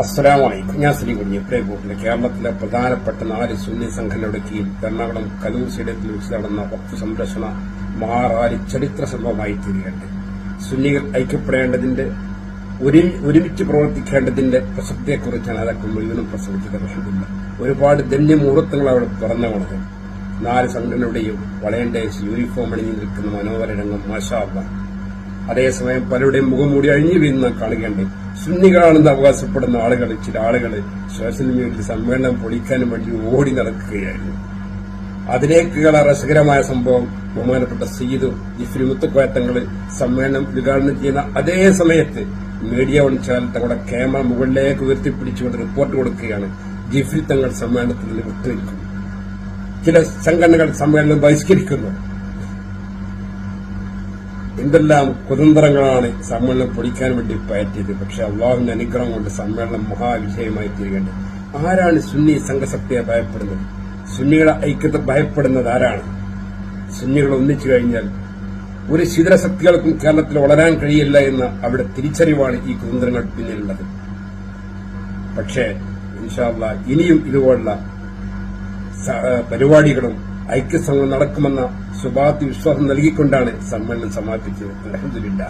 അസ്സലാമലൈക്കും. ഞാൻ ശ്രീ കുഞ്ഞി. പ്രേകൂട്ടിലെ കേരളത്തിലെ പ്രധാനപ്പെട്ട നാല് സുന്നി സംഘടനയുടെ കീഴിൽ എറണാകുളം കലൂർ സ്റ്റേഡിയത്തിൽ വെച്ച് നടന്ന വക്ഫ് സംരക്ഷണ മഹാറാലി ചരിത്ര സംഭവമായി തീരുകയുണ്ട് സുന്നികൾ ഐക്യപ്പെടേണ്ടതിന്റെ ഒരു- ഒരുമിച്ച് പ്രവർത്തിക്കേണ്ടതിന്റെ പ്രസക്തിയെക്കുറിച്ചാണ് അതൊക്കെ മുഴുവനും പ്രസംഗിച്ചത്. റഹ്മില്ല ഒരുപാട് ധന്യമുഹൂർത്തങ്ങൾ അവിടെ തുറന്നു കൊണ്ടത് നാല് സംഘടനയുടെയും വളയണ്ടേഴ്സ് യൂണിഫോം അണിഞ്ഞു നിൽക്കുന്ന മനോഹര രംഗം മാഷാ അള്ളാഹ് അതേസമയം പലരുടെയും മുഖം മൂടി അഴിഞ്ഞു വീഴുന്ന കാണുകയുണ്ട് സുന്നികളാണെന്ന് അവകാശപ്പെടുന്ന ആളുകൾ ചില ആളുകൾ സോഷ്യൽ മീഡിയയിൽ സമ്മേളനം പൊളിക്കാനും വേണ്ടി ഓടി നടക്കുകയായിരുന്നു. അതിലേക്കുള്ള രസകരമായ സംഭവം ബഹുമാനപ്പെട്ട സീതു ജിഫ്രി മുത്തുക്കോയത്തങ്ങൾ സമ്മേളനം ഉദ്ഘാടനം ചെയ്യുന്ന അതേ സമയത്ത് മീഡിയ വൺ ചാനൽ തങ്ങളുടെ ക്യാമറ മുകളിലേക്ക് ഉയർത്തിപ്പിടിച്ചുകൊണ്ട് റിപ്പോർട്ട് കൊടുക്കുകയാണ്. ജിഫ്രി തങ്ങൾ സമ്മേളനത്തിൽ നിന്ന് വിട്ടുനിൽക്കുന്നു ചില സംഘടനകൾ സമ്മേളനം ബഹിഷ്കരിക്കുന്നു. എന്തെല്ലാം കുതന്ത്രങ്ങളാണ് സമ്മേളനം പൊടിക്കാൻ വേണ്ടി പയറ്റിയത് പക്ഷെ അള്ളാഹുവിന്റെ അനുഗ്രഹം കൊണ്ട് സമ്മേളനം മഹാവിജയമായി തീരുകയുണ്ട് ആരാണ് സുന്നി സംഘശക്തിയെ ഭയപ്പെടുന്നത്? സുന്നികളെ ഐക്യത്തെ ഭയപ്പെടുന്നത് ആരാണ്? സുന്നികൾ ഒന്നിച്ചു കഴിഞ്ഞാൽ ഒരു ശിഥിരശക്തികൾക്കും കേരളത്തിൽ വളരാൻ കഴിയില്ല എന്ന അവിടെ തിരിച്ചറിവാണ് ഈ കുതന്ത്രങ്ങൾ പിന്നിലുള്ളത്. പക്ഷേ ഇൻഷാല്ല ഇനിയും ഇതുപോലുള്ള പരിപാടികളും ഐക്യസംഘം നടക്കുമെന്ന ശുഭാപ്തി വിശ്വാസം നൽകിക്കൊണ്ടാണ് സമ്മേളനം സമാപിച്ചത്. അലഹമില്ല